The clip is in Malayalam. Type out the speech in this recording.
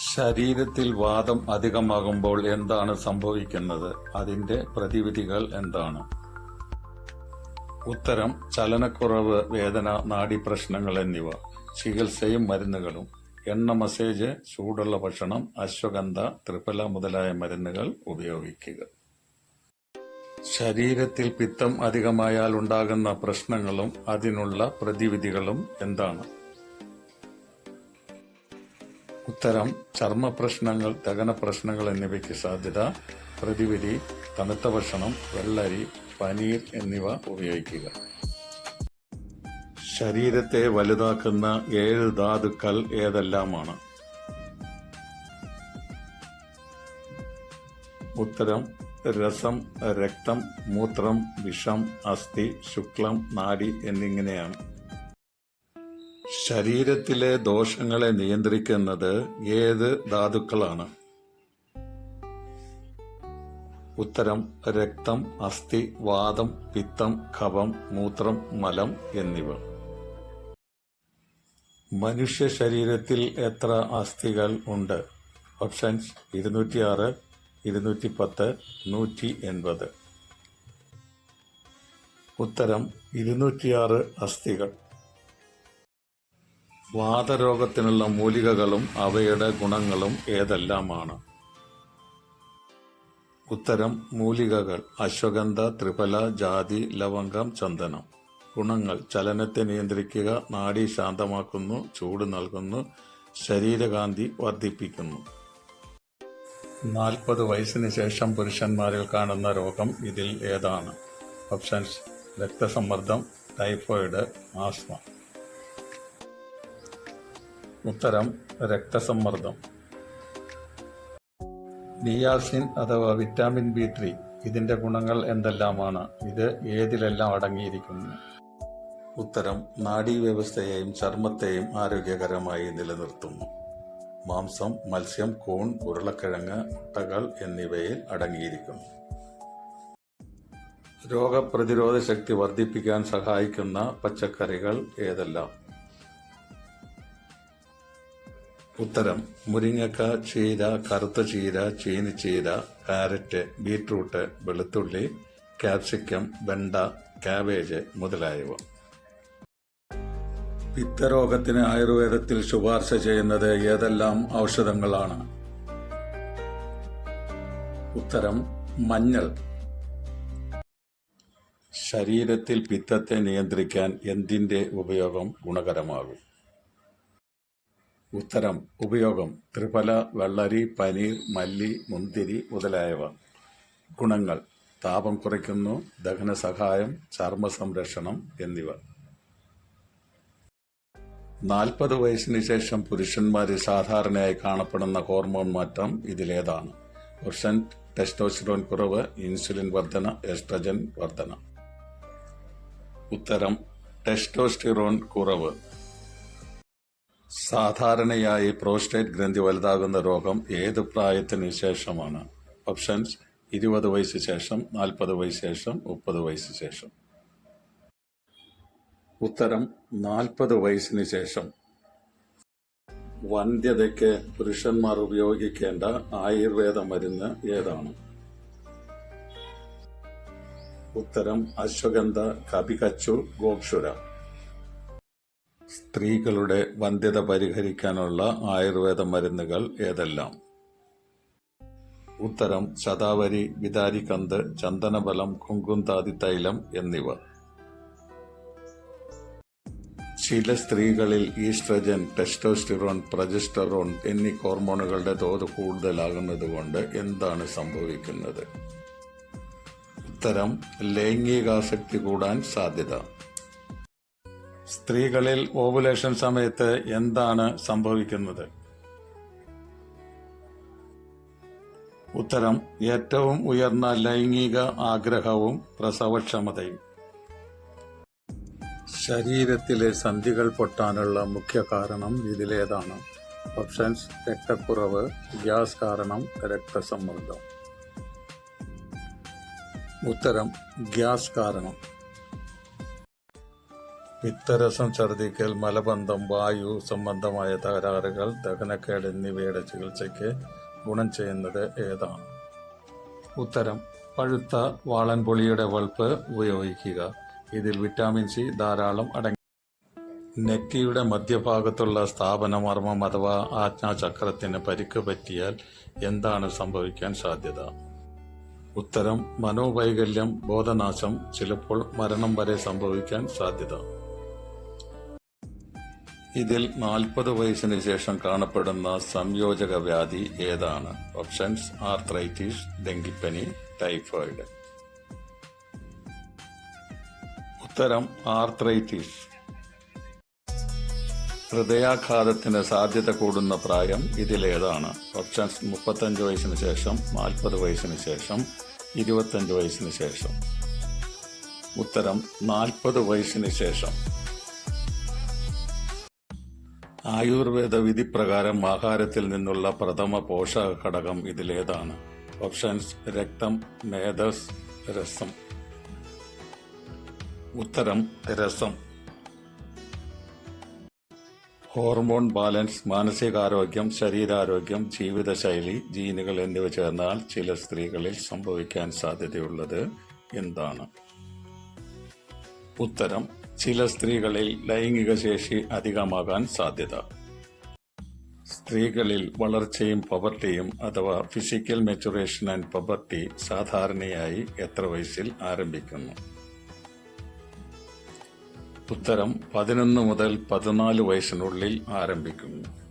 ശരീരത്തിൽ വാദം അധികമാകുമ്പോൾ എന്താണ് സംഭവിക്കുന്നത്? അതിന്റെ പ്രതിവിധികൾ എന്താണ്? ഉത്തരം ചലനക്കുറവ് വേദന നാഡീപ്രശ്നങ്ങൾ എന്നിവ. ചികിത്സയും മരുന്നുകളും. എണ്ണ മസേജ് ചൂടുള്ള ഭക്ഷണം അശ്വഗന്ധ ത്രിഫല മുതലായ മരുന്നുകൾ ഉപയോഗിക്കുക. ശരീരത്തിൽ പിത്തം അധികമായാൽ ഉണ്ടാകുന്ന പ്രശ്നങ്ങളും അതിനുള്ള പ്രതിവിധികളും എന്താണ്? ഉത്തരം ചർമ്മ പ്രശ്നങ്ങൾ ദഹന പ്രശ്നങ്ങൾ എന്നിവയ്ക്ക് സാധ്യത പ്രതിവിധി തണുത്ത ഭക്ഷണം വെള്ളരി പനീർ എന്നിവ ഉപയോഗിക്കുക. ശരീരത്തെ വലുതാക്കുന്ന ഏഴ് ധാതുക്കൾ ഏതെല്ലാമാണ്? ഉത്തരം രസം രക്തം മൂത്രം വിഷം അസ്ഥി ശുക്ലം നാഡി എന്നിങ്ങനെയാണ്. ശരീരത്തിലെ ദോഷങ്ങളെ നിയന്ത്രിക്കുന്നത് ഏത് ധാതുക്കളാണ്? ഉത്തരം രക്തം അസ്ഥി വാദം പിത്തം ഖവം മൂത്രം മലം എന്നിവ. മനുഷ്യ ശരീരത്തിൽ എത്ര അസ്ഥികൾ ഉണ്ട്? ഓപ്ഷൻസ് ഇരുന്നൂറ്റിയാറ് ഇരുന്നൂറ്റി പത്ത് നൂറ്റി എൺപത് ഉത്തരം ഇരുന്നൂറ്റിയാറ് അസ്ഥികൾ. വാതരോഗത്തിനുള്ള മൂലികകളും അവയുടെ ഗുണങ്ങളും ഏതെല്ലാമാണ്? ഉത്തരം മൂലികകൾ. അശ്വഗന്ധ ത്രിഫല ജാതി ലവംഗം ചന്ദനം. ഗുണങ്ങൾ. ചലനത്തെ നിയന്ത്രിക്കുക നാഡി ശാന്തമാക്കുന്നു ചൂട് നൽകുന്നു ശരീരകാന്തി വർദ്ധിപ്പിക്കുന്നു. നാൽപ്പത് വയസ്സിന് ശേഷം പുരുഷന്മാരിൽ കാണുന്ന രോഗം ഇതിൽ ഏതാണ്? ഓപ്ഷൻസ്. രക്തസമ്മർദ്ദം ടൈഫോയിഡ് ആസ്മ. ഉത്തരം രക്തസമ്മർദ്ദം. നിയാസിൻ അഥവാ വിറ്റാമിൻ ബി ത്രീ ഇതിന്റെ ഗുണങ്ങൾ എന്തെല്ലാമാണ്? ഇത് ഏതിലെല്ലാം അടങ്ങിയിരിക്കുന്നു? ഉത്തരം നാഡീവ്യവസ്ഥയെയും ചർമ്മത്തെയും ആരോഗ്യകരമായി നിലനിർത്തുന്നു. മാംസം മത്സ്യം കോൺ ഉരുളക്കിഴങ്ങ് മുട്ടകൾ എന്നിവയിൽ അടങ്ങിയിരിക്കുന്നു. രോഗപ്രതിരോധ ശക്തി വർദ്ധിപ്പിക്കാൻ സഹായിക്കുന്ന പച്ചക്കറികൾ ഏതെല്ലാം? ഉത്തരം. മുരിങ്ങക്ക ചീര കറുത്ത ചീര ചീനിച്ചീര കാരറ്റ് ബീട്രൂട്ട് വെളുത്തുള്ളി കാപ്സിക്കം വെണ്ട കാബേജ് മുതലായവ. പിത്തരോഗത്തിന് ആയുർവേദത്തിൽ ശുപാർശ ചെയ്യുന്നത് ഏതെല്ലാം ഔഷധങ്ങളാണ്? ഉത്തരം മഞ്ഞൾ. ശരീരത്തിൽ പിത്തത്തെ നിയന്ത്രിക്കാൻ എന്തിന്റെ ഉപയോഗം ഗുണകരമാകും? ഉത്തരം ഉപയോഗം ത്രിഫല വെള്ളരി പനീർ മല്ലി മുന്തിരി മുതലായവ. ഗുണങ്ങൾ താപം കുറയ്ക്കുന്നു ദഹന സഹായം ചർമ്മ സംരക്ഷണം എന്നിവ. നാൽപ്പത് വയസ്സിന് ശേഷം പുരുഷന്മാരിൽ സാധാരണയായി കാണപ്പെടുന്ന ഹോർമോൺ മാറ്റം ഇതിലേതാണ്. പുരുഷൻ ടെസ്റ്റോസ്റ്റിറോൺ കുറവ് ഇൻസുലിൻ വർധന എസ്ട്രജൻ വർധന. ഉത്തരം ടെസ്റ്റോസ്റ്റിറോൺ കുറവ്. സാധാരണയായി പ്രോസ്റ്റേറ്റ് ഗ്രന്ഥി വലുതാകുന്ന രോഗം ഏത് പ്രായത്തിന് ശേഷമാണ്? ഓപ്ഷൻസ് ഇരുപത് വയസ്സ് ശേഷം നാൽപ്പത് വയസ്സ് ശേഷം മുപ്പത് വയസ്സ് ശേഷം. ഉത്തരം നാൽപ്പത് വയസ്സിന് ശേഷം. വന്ധ്യതയ്ക്ക് പുരുഷന്മാർ ഉപയോഗിക്കേണ്ട ആയുർവേദ മരുന്ന് ഏതാണ്? ഉത്തരം അശ്വഗന്ധ കപികച്ചു ഗോക്ഷുര. സ്ത്രീകളുടെ വന്ധ്യത പരിഹരിക്കാനുള്ള ആയുർവേദ മരുന്നുകൾ ഏതെല്ലാം? ഉത്തരം ശതാവരി വിതാരിക്കന്ത് ചന്ദനബലം കുങ്കുന്താതി തൈലം എന്നിവ. ചില സ്ത്രീകളിൽ ഈസ്ട്രജൻ ടെസ്റ്റോസ്റ്റിറോൺ പ്രജസ്റ്ററോൺ എന്നീ ഹോർമോണുകളുടെ തോത് കൂടുതലാകുന്നതുകൊണ്ട് എന്താണ് സംഭവിക്കുന്നത്? ഉത്തരം ലൈംഗികാസക്തി കൂടാൻ സാധ്യത. സ്ത്രീകളിൽ ഓവുലേഷൻ സമയത്ത് എന്താണ് സംഭവിക്കുന്നത്? ഉത്തരം ഏറ്റവും ഉയർന്ന ലൈംഗിക ആഗ്രഹവും പ്രസവക്ഷമതയും. ശരീരത്തിലെ സന്ധികൾ പൊട്ടാനുള്ള മുഖ്യ കാരണം ഇതിലേതാണ്. ഓപ്ഷൻസ് രക്തക്കുറവ് ഗ്യാസ് കാരണം രക്തസമ്മർദ്ദം. ഉത്തരം ഗ്യാസ് കാരണം. പിത്തരസം ഛർദ്ദിക്കൽ മലബന്ധം വായു സംബന്ധമായ തകരാറുകൾ ദഹനക്കേട് എന്നിവയുടെ ചികിത്സയ്ക്ക് ഗുണം ചെയ്യുന്നത് ഏതാണ്? ഉത്തരം പഴുത്ത വാളൻപൊളിയുടെ വൾപ്പ് ഉപയോഗിക്കുക. ഇതിൽ വിറ്റാമിൻ സി ധാരാളം അടങ്ങി. നെറ്റിയുടെ മധ്യഭാഗത്തുള്ള സ്ഥാപനമർമ്മം അഥവാ ആജ്ഞാചക്രത്തിന് പരിക്ക് പറ്റിയാൽ എന്താണ് സംഭവിക്കാൻ സാധ്യത? ഉത്തരം മനോവൈകല്യം ബോധനാശം ചിലപ്പോൾ മരണം വരെ സംഭവിക്കാൻ സാധ്യത. ഇതിൽ നാൽപ്പത് വയസ്സിന് ശേഷം കാണപ്പെടുന്ന സംയോജക വ്യാധി ഏതാണ്? ഓപ്ഷൻസ് ആർത്രൈറ്റിസ് ഡെങ്കിപ്പനി ടൈഫോയിഡ്. ഉത്തരം ആർത്രൈറ്റിസ്. ഹൃദയാഘാതത്തിന് സാധ്യത കൂടുന്ന പ്രായം ഇതിലേതാണ്. ഓപ്ഷൻസ് മുപ്പത്തഞ്ച് വയസ്സിന് ശേഷം നാൽപ്പത് വയസ്സിന് ശേഷം ഇരുപത്തഞ്ച് വയസ്സിന് ശേഷം. ഉത്തരം നാൽപ്പത് വയസ്സിന് ശേഷം. ആയുർവേദ വിധി പ്രകാരം ആഹാരത്തിൽ നിന്നുള്ള പ്രഥമ പോഷക ഘടകം ഇതിലേതാണ്. ഓപ്ഷൻസ് രക്തം മേധസ് രസം. ഉത്തരം രസം. ഹോർമോൺ ബാലൻസ് മാനസികാരോഗ്യം ശരീരാരോഗ്യം ജീവിതശൈലി ജീനുകൾ എന്നിവ ചേർന്നാൽ ചില സ്ത്രീകളിൽ സംഭവിക്കാൻ സാധ്യതയുള്ളത് എന്താണ്? ഉത്തരം ചില സ്ത്രീകളിൽ ലൈംഗിക ശേഷി അധികമാകാൻ സാധ്യത. സ്ത്രീകളിൽ വളർച്ചയും പവർട്ടിയും അഥവാ ഫിസിക്കൽ മെച്ചുറേഷൻ ആൻഡ് പവർട്ടി സാധാരണയായി എത്ര വയസ്സിൽ ആരംഭിക്കുന്നു? ഉത്തരം പതിനൊന്ന് മുതൽ പതിനാല് വയസ്സിനുള്ളിൽ ആരംഭിക്കുന്നു.